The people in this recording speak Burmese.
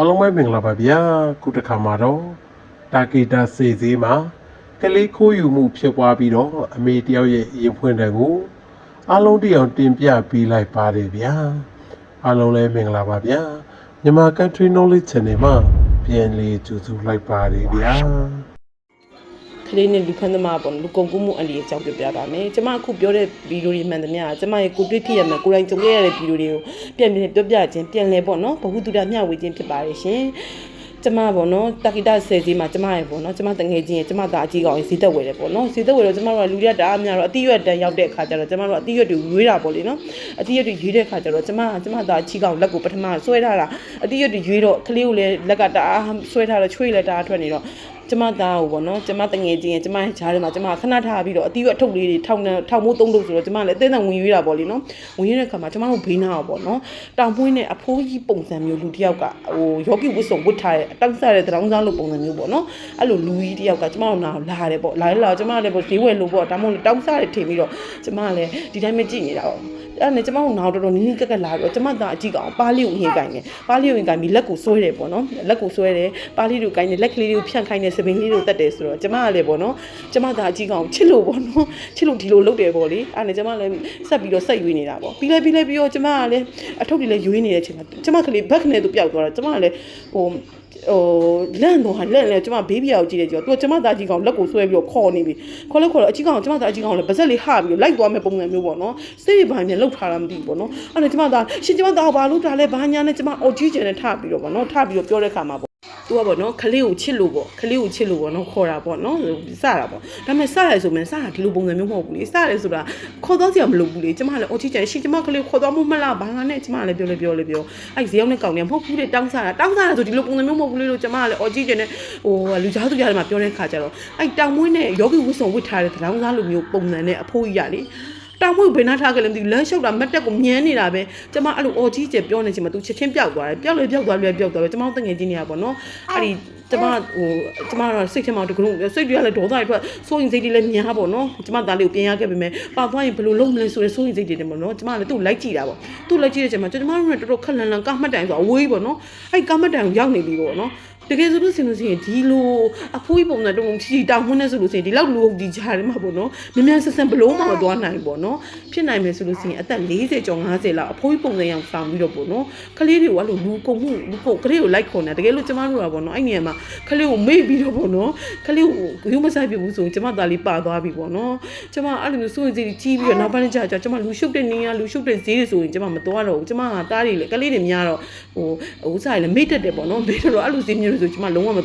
အားလုံးပဲမင်္ဂလာပါဗျာခုတစ်ခါမှာတော့တာကီတာစေစည်းမှာကလေးခိုးယူမှုဖြစ်ပွားပြီးတော့အမေတယောက်ရဲ့ရင်ဖွင့်တဲ့ကိုအားလုံးတယောက်တင်ပြပေးလိုက်ပါတယ်ဗျာအားလုံးလည်းမင်္ဂလာပါဗျာမြန်မာ Country Knowledge Channel မှာပြန်လည်ကြိုဆိုလိုက်ပါတယ်ဗျာ ကလေးနဲ့လူခန်းသမားပေါ့နော်လူကုန်ကူးမှုအန္တရာယ်အကြောင်းပြောပြပါမယ်ကျမအခုပြောတဲ့ဗီဒီယိုတွေမှန်သမျှကျမရဲ့ကိုတွေ့ဖြစ်ရမယ်ကိုယ်တိုင်ကြုံခဲ့ရတဲ့ဗီဒီယိုတွေကိုပြန်ပြန်ပြောပြခြင်းပြန်လဲပေါ့နော်ဘဟုတုတမျှဝေခြင်းဖြစ်ပါတယ်ရှင်ကျမပေါ့နော်တာကီတာဆယ်စီမှာကျမရဲ့ပေါ့နော်ကျမတငယ်ချင်းရဲ့ကျမသားအကြီးကောင်ရဲ့ဈေးသက်ဝယ်တယ်ပေါ့နော်ဈေးသက်ဝယ်တော့ကျမတို့ကလူရက်တအားများတော့အတိရွက်တန်းရောက်တဲ့အခါကျတော့ကျမတို့ကအတိရွက်တွေရွေးတာပေါ့လေနော်အတိရွက်တွေရွေးတဲ့အခါကျတော့ကျမကကျမသားအကြီးကောင်လက်ကိုပထမဆွဲထားတာအတိရွက်တွေရွေးတော့ကလေးကိုလည်းလက်ကတအားဆွဲထားတော့ချွေးလည်းတအားထွက်နေတော့ ကျမသားကိုပေါ့နော်ကျမတငယ်ချင်းရဲ့ကျမရဲ့ဂျားထဲမှာကျမခဏထားပြီးတော့အတီးရွက်အထုပ်လေးတွေထောင်နေထောင်မိုးသုံးလို့ဆိုတော့ကျမလည်းအသေးအံဝင်ရွေးတာပေါ့လေနော်ဝင်ရွေးတဲ့ခါမှာကျမတို့ဘေးနားပေါ့နော်တောင်ပွင်းနဲ့အဖိုးကြီးပုံစံမျိုးလူတစ်ယောက်ကဟိုယောဂီဝတ်စုံဝတ်ထားတဲ့အတောက်စားတဲ့တရောင်းစားလို့ပုံစံမျိုးပေါ့နော်အဲ့လိုလူကြီးတစ်ယောက်ကကျမတို့နားလာတယ်ပေါ့လာလာကျမလည်းပေါ့ဈေးဝယ်လို့ပေါ့ဒါမှမဟုတ်တောက်စားတယ်ထင်ပြီးတော့ကျမလည်းဒီတိုင်းပဲကြည့်နေတာပေါ့ အဲ့နဲ့ကျမတို့နားတော်တော်နင်းနင်းကက်ကက်လာပြီးတော့ကျမသားအကြည့်ကောင်ပါးလေးကိုဟင်ကိုင်းတယ်ပါးလေးကိုဟင်ကိုင်းပြီးလက်ကိုဆွဲတယ်ပေါ့နော်လက်ကိုဆွဲတယ်ပါးလေးကိုကိုင်းတယ်လက်ကလေးကိုဖြန့်ခိုင်းတယ်စပင်းလေးကိုတက်တယ်ဆိုတော့ကျမကလည်းပေါ့နော်ကျမသားအကြည့်ကောင်ချစ်လို့ပေါ့နော်ချစ်လို့ဒီလိုလုပ်တယ်ပေါ့လေအဲ့နဲ့ကျမလည်းဆက်ပြီးတော့ဆက်ရွေးနေတာပေါ့ပြီးလဲပြီးလဲပြီးတော့ကျမကလည်းအထုပ်တွေလည်းရွေးနေတဲ့အချိန်မှာကျမကလေးဘက်ကနေသူပျောက်သွားတော့ကျမကလည်းဟို ဟိုလန့်တော့ဟာလန့်လဲကျမဘေးပြာကိုကြည့်တယ်ကြောသူကကျမသားကြီးကောင်လက်ကိုဆွဲပြီးတော့ခေါ်နေပြီခေါ်လဲခေါ်တော့အကြီးကောင်ကျမသားအကြီးကောင်လည်းဗစက်လေးဟပြီးတော့လိုက်သွားမဲ့ပုံစံမျိုးပေါ့နော်စိတ်ရပိုင်းနဲ့လှုပ်ထားတာမသိဘူးပေါ့နော်အဲ့ဒါကျမသားရှင်ကျမသားဘာလို့ဒါလဲဘာညာနဲ့ကျမအော်ကြီးကျန်နဲ့ထပြီးတော့ပေါ့နော်ထပြီးတော့ပြောတဲ့ခါမှာပေါ့ သူကပေါ့နော်ခလေးကိုချစ်လို့ပေါ့ခလေးကိုချစ်လို့ပေါ့နော်ခေါ်တာပေါ့နော်စတာပေါ့ဒါပေမဲ့စရတယ်ဆိုမှစတာဒီလိုပုံစံမျိုးမဟုတ်ဘူးလေစရတယ်ဆိုတာခေါ်တော့စရာမလိုဘူးလေကျမလည်းအော်ကြီးကျန်ရှင်ကျမခလေးခေါ်တော့မှုမလားဘာနဲ့ကျမလည်းပြောလေပြောလေပြောအဲ့ဇေယောင်းနဲ့ကောင်းနေမဟုတ်ဘူးလေတောင်းစားတာတောင်းစားတာဆိုဒီလိုပုံစံမျိုးမဟုတ်ဘူးလေလို့ကျမလည်းအော်ကြီးကျန်နဲ့ဟိုလူသားသူကြားထဲမှာပြောတဲ့ခါကျတော့အဲ့တောင်မွေးနဲ့ယောဂီဝတ်စုံဝတ်ထားတဲ့တောင်းစားလိုမျိုးပုံစံနဲ့အဖိုးကြီးရလေ တာမွေဘယ်နှထားကလေးမသိဘူးလမ်းလျှောက်တာမတ်တက်ကိုမြန်းနေတာပဲကျမအဲ့လိုအော်ကြီးကျယ်ပြောနေချင်မှသူချက်ချင်းပျောက်သွားတယ်ပျောက်လေပျောက်သွားလေပျောက်သွားပဲကျမတို့တငယ်ချင်းတွေကပေါ့နော်အဲ့ဒီကျမဟိုကျမတော့စိတ်ထဲမှာတကလုံးစိတ်တွေကလည်းဒေါသတွေထွက်စိုးရင်စိတ်တွေလည်းများပေါ့နော်ကျမသားလေးကိုပြင်ရခဲ့ပေမဲ့ပါသွားရင်ဘယ်လိုလုပ်မလဲဆိုတဲ့စိုးရင်စိတ်တွေတယ်ပေါ့နော်ကျမလည်းသူ့လိုက်ကြည့်တာပေါ့သူ့လိုက်ကြည့်တဲ့ချိန်မှာကျမတို့လည်းတော်တော်ခက်လန်လန်ကမှတ်တိုင်ဆိုအဝေးပေါ့နော်အဲ့ကမှတ်တိုင်ကိုရောက်နေပြီပေါ့နော်တကယ်ဆိုလို့ဆိုလို့ရှိရင်ဒီလိုအဖိုးကြီးပုံစံတုံးချီတောင်းဝန်းနေဆိုလို့ရှိရင်ဒီလောက်လူဒီကြားထဲမှာပေါ့နော်မြန်မြန်ဆန်ဆန်ဘလုံးမှမသွားနိုင်ပေါ့နော်ဖြစ်နိုင်မယ်ဆိုလို့ရှိရင်အသက်40ကျော်50လောက်အဖိုးကြီးပုံစံရောင်ဆောင်ပြီးတော့ပေါ့နော်ကလေးတွေကိုအဲ့လိုလူကုန်မှုလူကုန်ကလေးကိုလိုက်ခုံတယ်တကယ်လို့ကျမတို့ကပေါ့နော်အဲ့နေရာမှာကလေးကိုမေ့ပြီးတော့ပေါ့နော်ကလေးကိုဂရုမစိုက်ပြဘူးဆိုရင်ကျမသားလေးပါသွားပြီပေါ့နော်ကျမအဲ့လိုမျိုးစိုးရိမ်စိတ်ကြီးပြီးတော့နောက်ပိုင်းကျကျကျမလူရှုပ်တဲ့နေရလူရှုပ်တဲ့ဈေးတွေဆိုရင်ကျမမသွားတော့ဘူးကျမကတားတွေလေကလေးတွေများတော့ဟိုဥစားတွေလည်းမေ့တတ်တယ်ပေါ့နော်မေ့တော့အဲ့လိုဈေးမျိုးတွေဆိုကျမလုံးဝမ